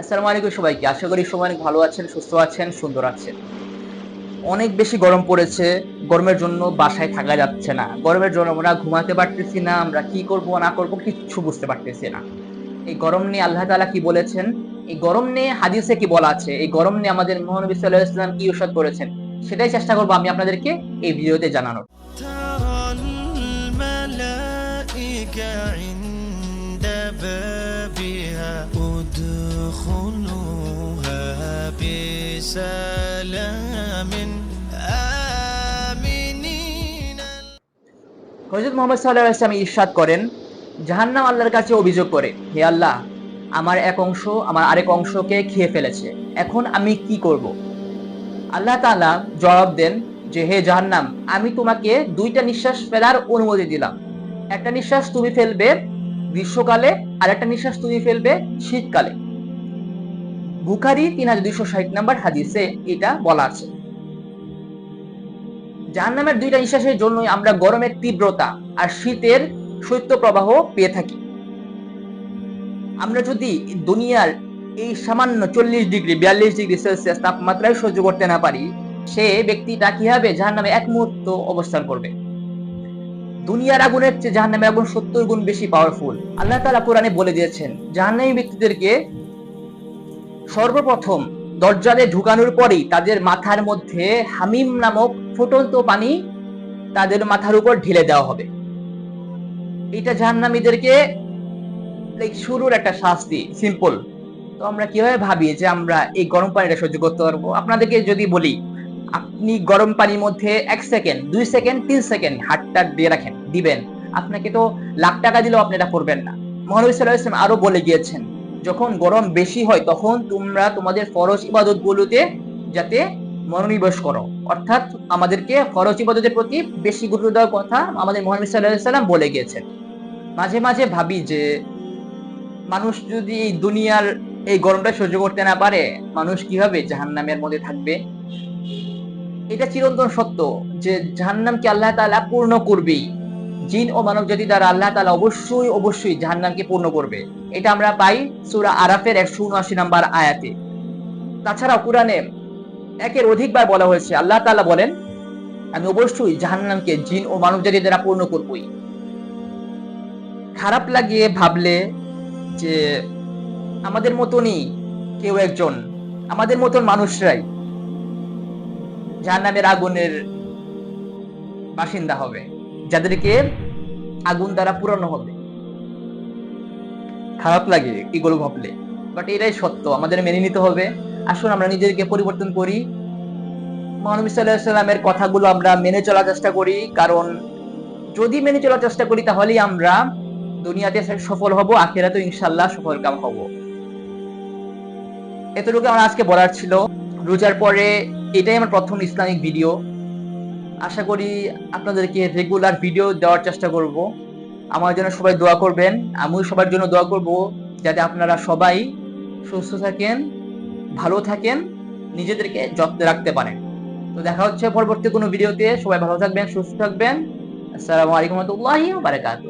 আসসালামু আলাইকুম সবাইকে। আশা করি সবাই ভালো আছেন, সুস্থ আছেন, সুন্দর আছেন। অনেক বেশি গরম পড়েছে, গরমের জন্য বাসায় থাকা যাচ্ছে না। গরমের জন্য আমরা ঘুমাতে পারতেছি না, আমরা কি করব, না করব কিচ্ছু বুঝতে পারতেছি না। এই গরম নিয়ে আল্লাহ তাআলা কি বলেছেন? এই গরম নিয়ে হাদিসে কি বলা আছে? এই গরম নিয়ে আমাদের মহানবী সাল্লাল্লাহু আলাইহি ওয়াসাল্লাম কি ইরশাদ করেছেন? সেটাই চেষ্টা করব আমি আপনাদেরকে এই ভিডিওতে জানানোর। ادخلوها بسلام آمنين হযরত মুহাম্মদ সাল্লাল্লাহু আলাইহি ওয়াসাল্লাম ইরশাদ করেন জাহান্নাম আল্লাহর কাছে অভিযোগ করে হে আল্লাহ আমার এক অংশ আমার আরেক অংশকে খেয়ে ফেলেছে এখন আমি কি করব আল্লাহ তাআলা জবাব দেন যে হে জাহান্নাম আমি তোমাকে দুইটা নিঃশ্বাস ফেলার অনুমতি দিলাম একটা নিঃশ্বাস তুমি ফেলবে গ্রীষ্মকালে আর একটা নিঃশ্বাস তুমি ফেলবে শীতকালে বুখারি তিন হাজার দুইশো ষাট নাম্বার হাদিসে এটা বলা আছে। জাহান্নামের দুইটা নিঃশ্বাসের জন্যই আমরা গরমের তীব্রতা আর শীতের শৈত্য প্রবাহ পেয়ে থাকি। আমরা যদি দুনিয়ার এই সামান্য চল্লিশ ডিগ্রি, বিয়াল্লিশ ডিগ্রি সেলসিয়াস তাপমাত্রায় সহ্য করতে না পারি, সে ব্যক্তিটা কি হবে জাহান নামে এক মুহূর্ত অবস্থান করবে? দুনিয়ার আগুনের চেয়ে জাহান নামে আগুন সত্তর গুণ বেশি পাওয়ারফুল আল্লাহ তালা কোরআনে বলে দিয়েছেন, জাহান্নামী ব্যক্তিদেরকে সর্বপ্রথম দরজালে ঢুকানোর পরেই তাদের মাথার মধ্যে হামিম নামক ফুটন্ত পানি তাদের মাথার উপর ঢেলে দেওয়া হবে। এটা জাহান্নামীদেরকে লাইক শুরুর একটা শাস্তি সিম্পল তো আমরা কীভাবে ভাবি যে আমরা এই গরম পানিটা সহ্য করতে পারব? আপনাদেরকে যদি বলি, আপনি গরম পানির মধ্যে এক সেকেন্ড, দুই সেকেন্ড, তিন সেকেন্ড হাতটা দিয়ে রাখেন, দিবেন। আপনাকে তো লাখ টাকা দিলেও আপনি এটা করবেন না। মহানবী সাল্লাহ ইসলাম আরও বলে গিয়েছেন যখন গরম বেশি হয়, তখন তোমরা তোমাদের ফরজ ইবাদত গুলোতে যাতে মনোনিবেশ করো। অর্থাৎ আমাদেরকে ফরজ ইবাদতের প্রতি বেশি গুরুত্ব দেওয়ার কথা আমাদের মহানবী সাল্লাহ সাল্লাম বলে গিয়েছেন। মাঝে মাঝে ভাবি যে, মানুষ যদি এই দুনিয়ার এই গরমটা সহ্য করতে না পারে, মানুষ কীভাবে জাহান্নামের মধ্যে থাকবে? এটা চিরন্তন সত্য যে জাহান্নামকে আল্লাহ তাআলা পূর্ণ করবেই। জিন ও মানব জাতি দ্বারা আল্লাহ তালা অবশ্যই অবশ্যই জাহান্নামকে পূর্ণ করবে। এটা আমরা পাই সূরা আরাফের একশো উনআশি নাম্বার আয়াতে। তাছাড়া কোরআনে একের অধিকবার বলা হয়েছে, আল্লাহ তাআলা বলেন, আমি অবশ্যই জাহান্নামকে জিন ও মানব জাতি দ্বারা পূর্ণ করবই। খারাপ লাগিয়ে ভাবলে যে আমাদের মতনই কেউ একজন, আমাদের মতন মানুষরাই জাহান্নামের আগুনের বাসিন্দা হবে। যাদেরকে আগুন দ্বারা পুরানো হবে। খারাপ লাগে এগুলো ভাবলে বাট এটাই সত্য, আমাদের মেনে নিতে হবে। আসুন আমরা নিজেদেরকে পরিবর্তন করি। মহানবী কথাগুলো আমরা মেনে চলার চেষ্টা করি, কারণ যদি মেনে চলার চেষ্টা করি, তাহলেই আমরা দুনিয়াতে সফল হব আখেরাতে ইনশাল্লাহ সফল কাম হব। এতটুকু আমার আজকে বলার ছিল। রোজার পরে এটাই আমার প্রথম ইসলামিক ভিডিও। আশা করি আপনাদেরকে রেগুলার ভিডিও দেওয়ার চেষ্টা করব। আমার জন্য সবাই দোয়া করবেন, আমিও সবার জন্য দোয়া করব যাতে আপনারা সবাই সুস্থ থাকেন, ভালো থাকেন, নিজেদেরকে যত্নে রাখতে পারেন। তো দেখা হচ্ছে পরবর্তী কোনো ভিডিওতে সবাই ভালো থাকবেন, সুস্থ থাকবেন। আসসালামু আলাইকুম রহমতুল্লাহি বারাকাতুহু।